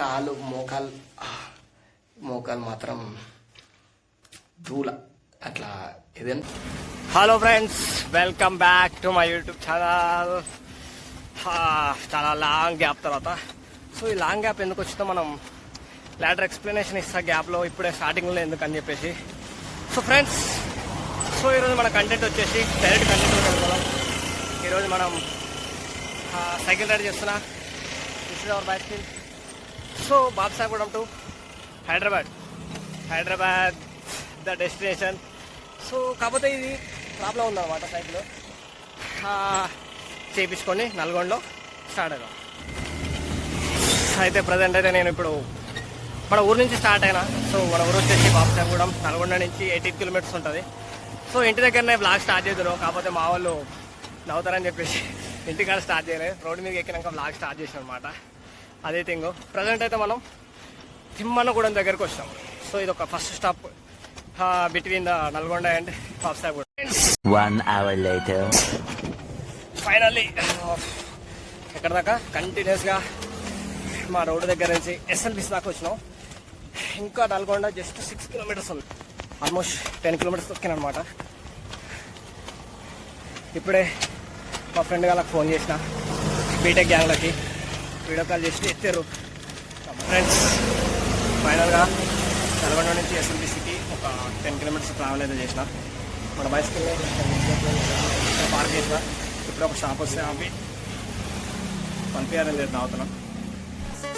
కాలు మోకాలు మోకాలు మాత్రం ధూళ అట్లా ఇదేం hello friends welcome back to my YouTube channel చాలా లాంగ్ గ్యాప్ తర్వాత. సో ఈ లాంగ్ గ్యాప్ ఎందుకు వచ్చిందో మనం లాడర్ ఎక్స్ప్లెనేషన్ ఇస్తా గ్యాప్లో ఇప్పుడే స్టార్టింగ్లో ఎందుకు అని చెప్పేసి. సో ఫ్రెండ్స్ సో ఈరోజు మన కంటెంట్ వచ్చేసి డైరెక్ట్ కంటెంట్ వెళ్ళిపోదాం ఈరోజు మనం సైకిల్ రైడ్ చేస్తున్నా. This is our bicycle so Babsagudem to Hyderabad. Hyderabad the destination. So కాకపోతే ఇది ప్రాబ్లం ఉందన్నమాట సైకిల్. చేయించుకొని నల్గొండలో స్టార్ట్ అయినా. అయితే ప్రజెంట్ అయితే నేను ఇప్పుడు మన ఊరు నుంచి స్టార్ట్ అయినా. సో మన ఊరు వచ్చేసి బాబ్సాగూడెం నల్గొండ నుంచి ఎయిటీన్ కిలోమీటర్స్ ఉంటుంది. సో ఇంటి దగ్గరనే బ్లాగ్ స్టార్ట్ చేద్దాం కాకపోతే మా వాళ్ళు నవ్వుతారని చెప్పేసి ఇంటికాడ స్టార్ట్ చేయలేదు. రోడ్డు మీద ఎక్కినాక బ్లాగ్ స్టార్ట్ చేసాం అనమాట అదే థింగ్ ప్రజెంట్ అయితే మనం తిమ్మన్నగూడెం దగ్గరకు వచ్చాం. సో ఇది ఒక first stop between the Nalgonda and later. Finally ఎక్కడ దాకా కంటిన్యూస్గా మా రోడ్డు దగ్గర నుంచి ఎస్ఎల్బిసి దాకా వచ్చినాం. ఇంకా నల్గొండ జస్ట్ సిక్స్ కిలోమీటర్స్ ఉంది. ఆల్మోస్ట్ టెన్ కిలోమీటర్స్ తొక్కిన అనమాట ఇప్పుడే మా ఫ్రెండ్ వాళ్ళకి ఫోన్ చేసిన బీటెక్ గ్యాంగ్లకి వీడియో కాల్ చేసి ఎత్తారు. ఫ్రెండ్స్ ఫైనల్గా నల్గొండ నుంచి ఎస్ఎల్బిసికి ఒక టెన్ కిలోమీటర్స్ ట్రావెల్ అయితే చేసిన. మన బైస్కిల్ పార్క్ చేసిన. ఇప్పుడు ఒక షాప్ వస్తే ఆపి పంపించారని చెప్పి అవుతున్నాం Se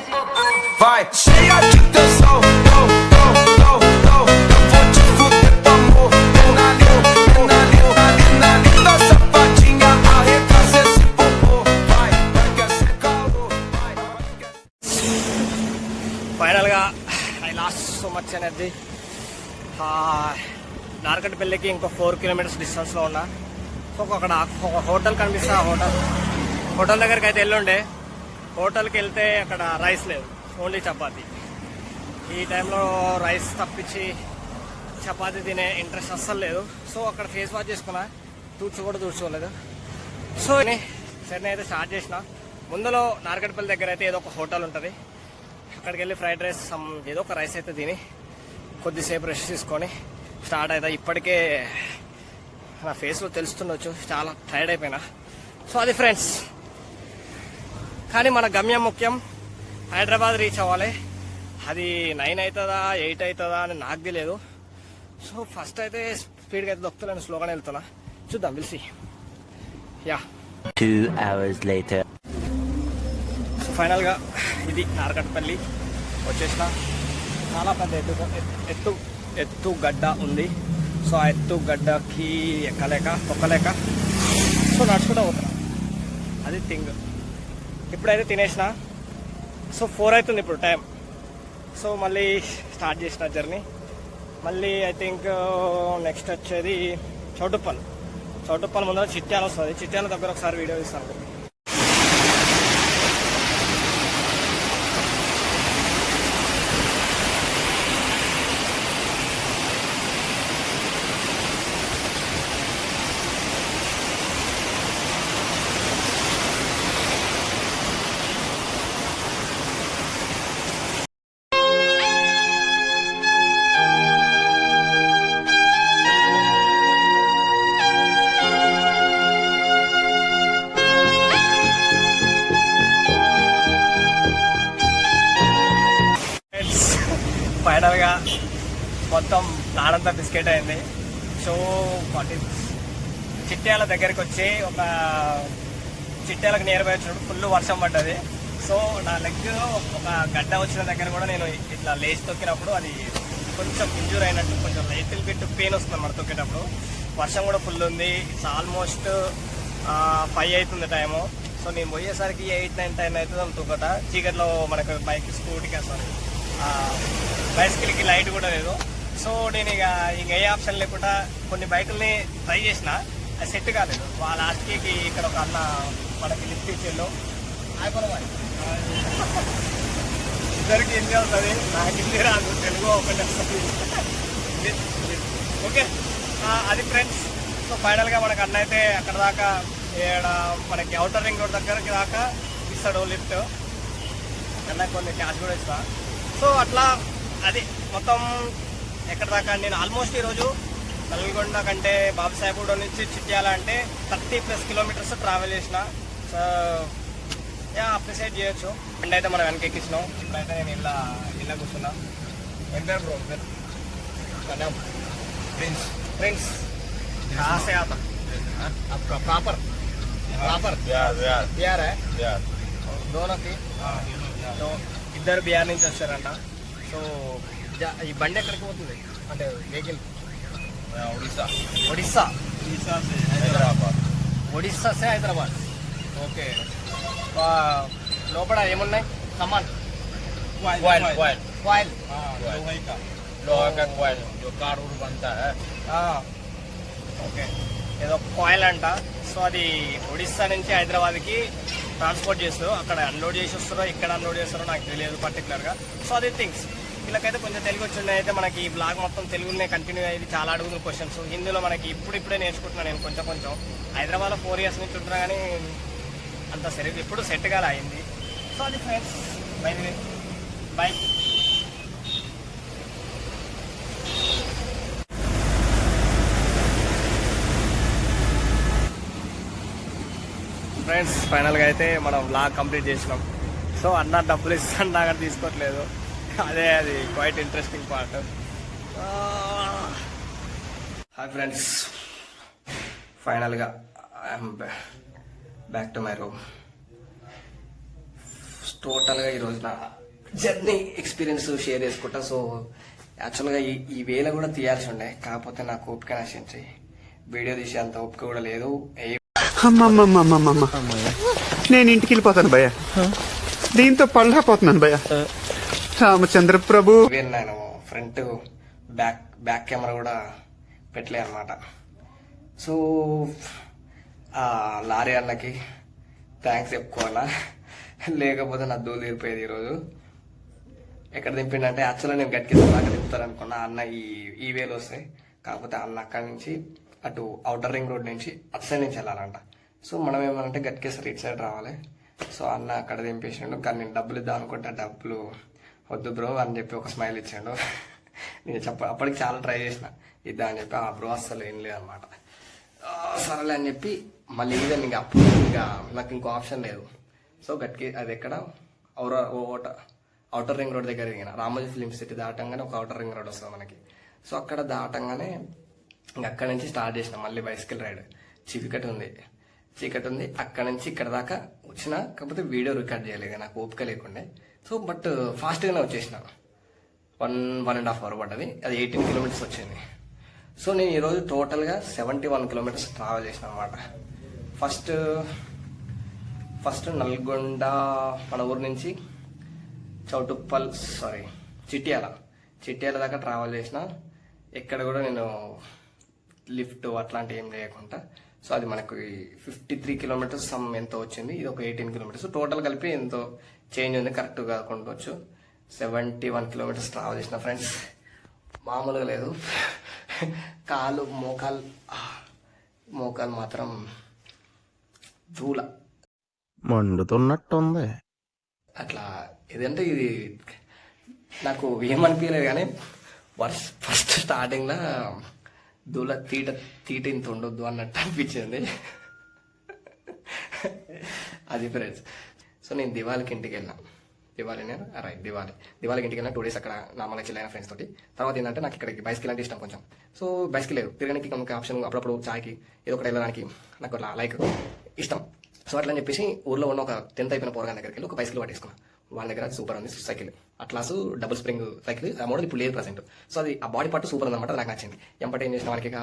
for tá cheia de last అనేది నార్కట్పల్లికి ఇంకో ఫోర్ కిలోమీటర్స్ డిస్టెన్స్లో ఉన్నా. సో అక్కడ ఒక హోటల్ కనిపిస్తా ఆ హోటల్. హోటల్ దగ్గరికి అయితే వెళ్ళుండే హోటల్కి వెళ్తే అక్కడ రైస్ లేదు. ఓన్లీ చపాతీ. ఈ టైంలో రైస్ తప్పించి చపాతి తినే ఇంట్రెస్ట్ అస్సలు లేదు. సో అక్కడ ఫేస్ వాష్ చేసుకున్నా. తూర్చు కూడా తూర్చుకోలేదు. సో సరే అయితే స్టార్ట్ చేసిన. ముందులో నార్కట్పల్లి దగ్గర అయితే ఏదో ఒక హోటల్ ఉంటుంది. అక్కడికి వెళ్ళి ఫ్రైడ్ రైస్ సమ్ ఏదో ఒక రైస్ అయితే తిని కొద్దిసేపు రెస్ట్ తీసుకొని స్టార్ట్ అవుతా ఇప్పటికే నా ఫేస్లో తెలుస్తుండొచ్చు చాలా టైర్డ్ అయిపోయినా. సో అది ఫ్రెండ్స్ కానీ మన గమ్యం ముఖ్యం హైదరాబాద్ రీచ్ అవ్వాలి. అది నైన్ అవుతుందా ఎయిట్ అవుతుందా అని నాకు తెలియదు. సో ఫస్ట్ అయితే స్పీడ్గా అయితే దొక్కుతున్నాను స్లోగానే వెళ్తున్నా. చూద్దాం పిలిచి యా టూ అవర్స్ లేటర్ ఫైనల్గా ఇది నారకట్పల్లి వచ్చేసిన చాలా పెద్ద ఎత్తు ఎత్తు ఎత్తు గడ్డ ఉంది. సో ఆ ఎత్తు గడ్డకి ఎక్కలేక తొక్కలేక సో నడుచుకుంటూ పోతున్నా. అది థింగ్. ఇప్పుడైతే తినేసిన. సో ఫోర్ అవుతుంది ఇప్పుడు టైం. సో మళ్ళీ స్టార్ట్ చేసిన జర్నీ. మళ్ళీ ఐ థింక్ నెక్స్ట్ వచ్చేది చౌటుప్పల్. చౌటుప్పల్ ముందర చిట్యాల వస్తుంది. చిట్యాల దగ్గర ఒకసారి వీడియో ఇస్తాను ఫైనల్ మొత్తం నాడంతా బిస్కెట్ అయింది. సో ఫార్టీ చిట్యాల దగ్గరికి వచ్చి ఒక చిట్యాలకు నియర్ బై వచ్చినప్పుడు ఫుల్ వర్షం పడ్డది. సో నా లెగ్ ఒక గడ్డ వచ్చిన దగ్గర కూడా నేను ఇట్లా లేచి తొక్కినప్పుడు అది కొంచెం ఇంజూర్ అయినట్టు కొంచెం లిటిల్ బిట్ పెయిన్ వస్తుంది అన్నమాట తొక్కేటప్పుడు. వర్షం కూడా ఫుల్ ఉంది. ఇట్స్ ఆల్మోస్ట్ ఫైవ్ అవుతుంది టైము సో నేను పోయేసరికి ఎయిట్ నైన్ టైం అవుతుంది తొక్కట చీకట్లో మనకు బైక్ స్కూటీకి సారీ బైసికల్కి లైట్ కూడా లేదు. సో నేను ఇక ఇంక ఏ ఆప్షన్ లేకుండా కొన్ని బైకుల్ని ట్రై చేసిన అది సెట్ కాలేదు. వాళ్ళ లాస్ట్కి ఇక్కడ ఒక అన్న మనకి లిఫ్ట్ ఇచ్చేళ్ళు అయిపోయి ఇద్దరికి హిందీ అవుతుంది నాకు హిందీ రాదు. తెలుగు ఒకటి వస్తుంది ఓకే. అది ఫ్రెండ్స్ సో ఫైనల్గా మనకు అన్న అయితే అక్కడ దాకా ఇక్కడ మనకి అవుటర్ రింగ్ రోడ్ దగ్గరికి దాకా ఇస్తాడు లిఫ్ట్ అన్న కొన్ని క్యాష్ కూడా ఇస్తాను సో అట్లా అది మొత్తం ఎక్కడ దాకా నేను ఆల్మోస్ట్ ఈరోజు నల్గొండ కంటే బాబుసాహెబ్ నుంచి చిట్యాల అంటే థర్టీ ప్లస్ కిలోమీటర్స్ ట్రావెల్ చేసిన. సో యా అప్రిషియేట్ చేయొచ్చు. అండ్ అయితే మనం వెనక ఎక్కించినాం. ఇప్పుడైతే నేను ఇలా ఇలా కూర్చున్నా. ఎంపేర్ పేరు బ్రో? పేరు? ప్రిన్స్. ప్రిన్స్. ఆశయాత ప్రాపర్. ప్రాపర్. BR BR. దోనకి ఇద్దరు బీఆర్ నుంచి వచ్చారంట. సో ఈ బండి ఎక్కడికి పోతుంది? అంటే వెహికల్ ఒడిస్సా. ఒడిస్సా. హైదరాబాద్. ఒడిస్సా సే హైదరాబాద్. ఓకే. లోపల ఏమున్నాయి? సమాన్. అంతా ఓకే. ఏదో కాయిల్ అంట. సో అది ఒడిస్సా నుంచి హైదరాబాద్కి ట్రాన్స్పోర్ట్ చేస్తారో అక్కడ అన్లోడ్ చేసి వస్తారో ఎక్కడ అన్లోడ్ చేస్తారో నాకు తెలియదు పర్టికులర్గా సో అదే థింగ్స్ వీళ్ళకైతే కొంచెం తెలుగు వచ్చిండే అయితే మనకి ఈ బ్లాగ్ మొత్తం తెలుగులోనే కంటిన్యూ అయ్యేది చాలా అడుగుతున్న క్వశ్చన్స్ హిందీలో మనకి ఇప్పుడు ఇప్పుడే నేర్చుకుంటున్నాను నేను కొంచెం కొంచెం. హైదరాబాద్లో ఫోర్ ఇయర్స్ నుంచి ఉంటున్నా కానీ అంత సరే ఇప్పుడు సెట్ కాలే అయింది. సో అది ఫ్రెండ్స్ బై బై ఫ్రెండ్స్ ఫైనల్గా అయితే మనం బ్లాగ్ కంప్లీట్ చేసినాం. సో అన్న డబ్బులు ఇస్తాను నాకు తీసుకోవట్లేదు. అదే అది quite interesting part hi friends ఫైనల్గా I'm back to my room టోటల్గా ఈరోజు నా జర్నీ ఎక్స్పీరియన్స్ షేర్ చేసుకుంటా. సో యాక్చువల్గా ఈ ఈ వేళ కూడా తీయాల్సి ఉండే. కాకపోతే నాకు ఓపిక నశించి. వీడియో తీసే అంత ఓపిక కూడా లేదు. ఏ అమ్మమ్మమ్మమ్మమ్మ నేను ఇంటికి వెళ్ళిపోతాను భయ్య. దీంతో పళ్ళపోతున్నాను భయ్య. రామచంద్ర ప్రభు. నేను ఫ్రంట్ బ్యాక్ బ్యాక్ కెమెరా కూడా పెట్టలే అనమాట సో ఆ లారీ అన్నకి థ్యాంక్స్ చెప్పుకోవాలా? లేకపోతే నా దూలు తీరిపోయేది ఈరోజు. ఎక్కడ దింపిండంటే యాక్చువల్గా నేను గట్టికి దాకా దింపుతాను అనుకున్నా అన్న ఈ ఈ వేలు వస్తాయి కాకపోతే అన్న అక్కడి నుంచి అటు అవుటర్ రింగ్ రోడ్ నుంచి అటు సైడ్ నుంచి వెళ్ళాలంట. సో మనం ఏమనంటే గట్కేసరి ఇటు సైడ్ రావాలి. సో అన్న అక్కడ దింపేసిండు. కానీ నేను డబ్బులు ఇద్దాం అనుకుంటే డబ్బులు వద్దు బ్రో అని చెప్పి ఒక స్మైల్ ఇచ్చాడు. నేను చెప్ప అప్పటికి చాలా ట్రై చేసిన. ఇద్దా అని చెప్పి ఆ బ్రో అస్సలు ఏం లేదనమాట. సరేలే అని చెప్పి మళ్ళీ ఈవెన్ ఇంకా అప్పుడు ఇంకా నాకు ఇంకో ఆప్షన్ లేదు. సో గట్కి అది ఎక్కడ? ఔర ఓట అవుటర్ రింగ్ రోడ్ దగ్గర దిగిన. రామోజీ ఫిలిం సిటీ దాటంగానే ఒక అవుటర్ రింగ్ రోడ్ వస్తుంది మనకి. సో అక్కడ దాటంగానే ఇంకా అక్కడ నుంచి స్టార్ట్ చేసిన మళ్ళీ బైసికల్ రైడ్ చీకటి ఉంది. చీకటి ఉంది. అక్కడ నుంచి ఇక్కడ దాకా వచ్చిన కాకపోతే వీడియో రికార్డ్ చేయలేదు నాకు ఓపిక లేకుండే. సో బట్ ఫాస్ట్గానే వచ్చేసిన. One one and half hour పడ్డది. అది ఎయిటీన్ కిలోమీటర్స్ వచ్చింది. సో నేను ఈరోజు టోటల్గా సెవెంటీ వన్ కిలోమీటర్స్ ట్రావెల్ చేసిన అనమాట ఫస్ట్ ఫస్ట్ నల్గొండ మన ఊరు నుంచి చౌటుప్పల్ సారీ చిట్యాల. చిట్యాల దాకా ట్రావెల్ చేసిన. ఎక్కడ కూడా నేను లిఫ్ట్ అట్లాంటి ఏం లేకుండా. సో అది మనకు ఫిఫ్టీ త్రీ కిలోమీటర్స్ సమ్ ఎంతో వచ్చింది. ఇది ఒక ఎయిటీన్ కిలోమీటర్స్ టోటల్ కలిపి ఎంతో చేంజ్ ఉంది. కరెక్ట్ కాకుండా సెవెంటీ వన్ కిలోమీటర్స్ ట్రావెల్ చేసిన ఫ్రెండ్స్ మామూలుగా లేదు. కాలు మోకాలు మోకాలు మాత్రం దూల. మండుతున్నట్టుంది. అట్లా ఇదంటే ఇది నాకు ఏమనిపించలేదు కానీ వర్ష ఫస్ట్ స్టార్టింగ్లో దూల తీట తీట ఇంత ఉండొద్దు అన్నట్టు అనిపించింది. అది ఫ్రెండ్స్. సో నేను దివాళికి ఇంటికి వెళ్ళాను దివాళీ నేను రైట్ దివాళీ. దివాళికి ఇంటికి వెళ్ళిన టూ డేస్ అక్కడ నార్మల్గా చిల్లైన ఫ్రెండ్స్ తోటి. తర్వాత ఏంటంటే నాకు ఇక్కడికి బైస్కిల్ అంటే ఇష్టం కొంచెం. సో బైస్కిల్ లేదు. తిరగడానికి ఇంకొక ఆప్షన్ అప్పుడప్పుడు చాయ్కి ఏదో ఒకటి వెళ్ళడానికి నాకు అలా లైక్ ఇష్టం. సో అట్లా అని చెప్పేసి ఊర్లో ఉన్న ఒక టెన్త్ అయిపోయిన పోరగాని దగ్గరికి వెళ్ళి ఒక బైస్కిల్ పట్టేసుకున్నాను వాళ్ళ దగ్గర సూపర్ ఉంది cycle Atlas double spring cycle ఆ మోడల్ ఇప్పుడు లేదు ప్రజెంట్ సో అది ఆ బాడీ పార్ట్ సూపర్ ఉందన్నమాట నాకు నచ్చింది. ఎంపటి ఏం చేసిన వాళ్ళకి ఇక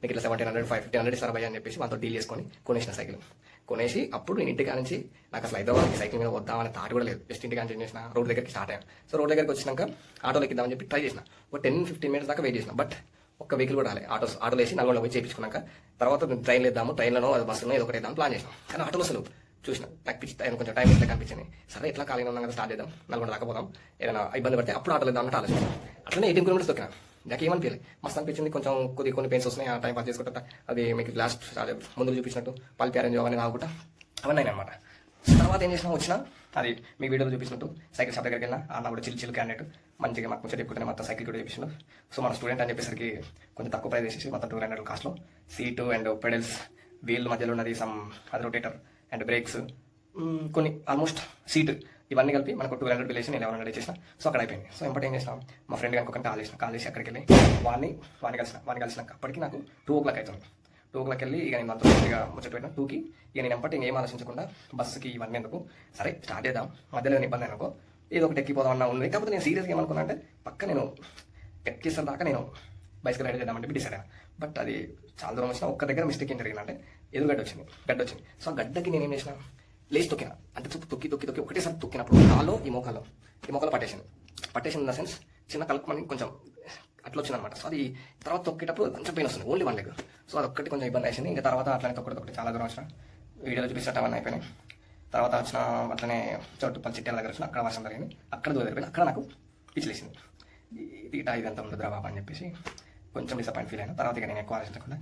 నీకు ఇట్లా seventeen hundred five fifteen hundred ఇస్తారు అని చెప్పేసి వాళ్ళతో డీల్ చేసుకొని కొనేసిన సైకిల్ కొనేసి అప్పుడు నేను ఇంటికా నుంచి నాకు అసలు హైదరాబాద్ సైకిల్ మీద వద్దామని థాట్ కూడా లేదు. జస్ట్ ఇంటికి ఏం చేసిన రోడ్ దగ్గరికి స్టార్ట్ అయ్యాను సో రోడ్ దగ్గరికి వచ్చినాక ఆటోలో ఎక్కిద్దామని చెప్పి ట్రై చేసిన. ఒక టెన్ ఫిఫ్టీన్ మినిట్స్ దాకా వెయిట్ చేసిన. బట్ ఒక్క వెహికల్ కూడా రాలే. ఆటోస్ ఆటోలో వేసి నల్గొండ పోయి చేయించుకున్నాక తర్వాత ట్రైన్ వేద్దాము ట్రైన్లో అది బస్సులో ఏదో ఒకటి వేద్దాం ప్లాన్ చేసినాం. కానీ ఆటోలో అసలు చూసిన నాకు పిచ్చి టైం కొంచెం టైం ఇట్లా కనిపించింది. సరే ఎట్లా ఖాళీగా ఉన్నాం కదా స్టార్ట్ చేద్దాం. నల్గొండ రాకపోదాం ఏదైనా ఇబ్బంది పడితే అప్పుడు ఆటలేదు అన్నట్టు ఆలోచన అట్లనే ఎయిటీన్ కిలోమీటర్స్ దొక్కిన. నాకు ఏమనిపించలేదు మస్తు అనిపించింది. కొంచెం కొద్ది కొన్ని పెయిన్స్ వస్తున్నాయి. ఆ టైం పాస్ చేసుకుంటా అది మీకు లాస్ట్ ముందుకు ముందు చూపించినట్టు పల్పి అరేంజ్ అవన్నీ తాగుకుంటా అవన్నీ అనమాట తర్వాత ఏం చేసినా వచ్చినా. అది మీ వీడియోలో చూపించినట్టు సైకిల్ షాప్ దగ్గరికి వెళ్ళినా అన్న కూడా చిల్ చిల్ క్యాండిడేట్. మంచిగా మాకు కొంచెం ఎక్కువ మొత్తం సైకిల్ కూడా చూపించినారు సో మన స్టూడెంట్ అని చెప్పేసరికి కొంచెం తక్కువ ప్రైస్ చేసేసి మొత్తం టూ హండ్రెడ్ కాస్ట్లో సీటు అండ్ పెడల్స్ వీల్ మధ్యలో ఉన్నది సమ్ అది రొటేటర్ అండ్ బ్రేక్స్ కొన్ని ఆల్మోస్ట్ సీట్ ఇవన్నీ కలిపి మనకు టూ హండ్రెడ్ బిల్ వేసి నేను ఎవరైనా చేసిన సో అక్కడ అయిపోయింది. సో ఇంపార్ట్ ఏం చేసిన? మా ఫ్రెండ్ కనుక కాల్ చేసిన. కాల్ చేసి అక్కడికి వెళ్ళి వాడిని వాడిని కలిసిన వాడిని కలిసినాక అప్పటికి నాకు టూ ఓ క్లాక్ అవుతుంది టూ ఓ క్లాక్ వెళ్ళి ఇక నేను మనతో మంచిగా ముచ్చట పెట్టిన. టూకి ఇక నేను ఎంపటి ఏం ఆలోచించకుండా బస్సుకి ఇవన్నీ ఎందుకు? సరే స్టార్ట్ చేద్దాం. మధ్యలో ఇబ్బంది అనుకో. ఏదో ఒకటి ఎక్కిపోదాం అన్న ఉంది. కాకపోతే నేను సీరియస్గా ఏమనుకున్నా అంటే పక్క నేను ఎక్కేసిన దాకా నేను బైస్కిల్ రైడ్ చేద్దామంటే డిసైడ్ బట్ అది చాలా దూరం వచ్చిన ఒక్క దగ్గర మిస్టేక్ ఏం జరిగిందంటే ఎదురుగడ్డ వచ్చింది గడ్డ వచ్చింది సో ఆ గడ్డకి నేను ఏం చేసిన లేచి తొక్కిన అంటే తొక్కి తొక్కి తొక్కి తొక్కి ఒకటేసారి తొక్కినప్పుడు కాలో ఈ మోకాలో ఈ మోకాలో పట్టేసింది పట్టేసింది ఇన్ ద సెన్స్ చిన్న కలుపుకొని కొంచెం అట్లా వచ్చింది అనమాట సో అది తర్వాత తొక్కేటప్పుడు కొంచెం పెయిన్ వస్తుంది ఓన్లీ వన్ లెగ్ సో అది ఒక్కటి కొంచెం ఇబ్బంది వేసింది ఇంకా తర్వాత అట్లనే తొక్కటి తొక్కటి చాలా దూరం వచ్చిన వీడియోలో చూపిస్తున్నట్టు అవన్నీ అయిపోయినాయి తర్వాత వచ్చిన అట్లనే చోటు చోటుపల్లి చిట్టాల దగ్గర వచ్చిన అక్కడ వర్షం జరిగింది అక్కడ దూరం జరిగింది అక్కడ నాకు పిచ్చిలేసింది ఇది ఇదంతా ఉండదురా బాబా అని చెప్పేసి కొంచెం డిసప్పాయింట్ ఫీల్ అయినా తర్వాత ఇక నేను ఎక్కువ ఆలోచించకుండా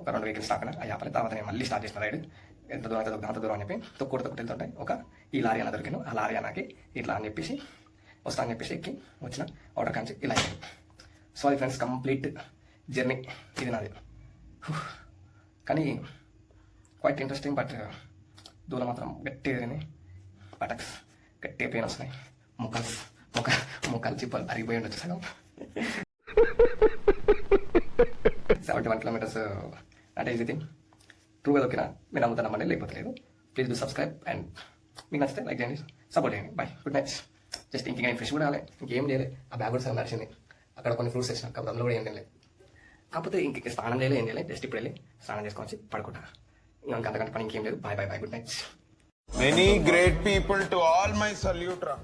ఒక రెండు వెహికల్స్ స్టాక్ అయినా అయ్యాపలి తర్వాత నేను మళ్ళీ స్టార్ట్ చేసిన రైడ్ ఎంత దూరం అయితే అంత దూరం అని చెప్పి తొక్కుడు తొక్కుడు వెళ్తుంటాయి ఒక ఈ లారీ అన్న దొరికాను ఆ లారీ అన్నకి ఇట్లా అని చెప్పేసి వస్తా అని చెప్పేసి ఎక్కి వచ్చిన ఆర్డర్ కాంచి ఇలా అయింది. సో ఫ్రెండ్స్ కంప్లీట్ జర్నీ ఇది నాది. కానీ క్వైట్ ఇంట్రెస్టింగ్ బట్ దూరం మాత్రం గట్టి తిరిగింది. పటక్స్ గట్టిగా పెయిన్ వస్తున్నాయి. ముఖాలు ముఖ ముఖాలు చిప్పలు అరిగిపోయి ఉండొచ్చు సగం. Seventy one kilometres not easy thing ట్రూగా దొక్కిన మీరు నమ్ముతా నమ్మండి లేకపోతే లేదు. ప్లీజ్ డూ సబ్స్క్రైబ్ అండ్ మీకు నచ్చితే లైక్ చేయండి. సపోర్ట్ చేయండి. బాయ్ గుడ్ నైట్ జస్ట్ ఇంకేం ఫ్రెష్ కూడా రాలే. ఇంకేం చేయలే. ఆ బ్యాగ్ కూడా సగం నడిచింది. అక్కడ కొన్ని ఫ్రూట్స్ వేసిన కాకపోతే అందులో కూడా ఏం లేదు కాకపోతే ఇంక స్నానం చేయలేదు ఏం చేయలేదు జస్ట్ ఇప్పుడు వెళ్ళి స్నానం చేసుకొని పడుకుంటా. ఇంకా అంతకంటే పని ఇంకేం లేదు. Bye bye bye good night many great people to all my salute రా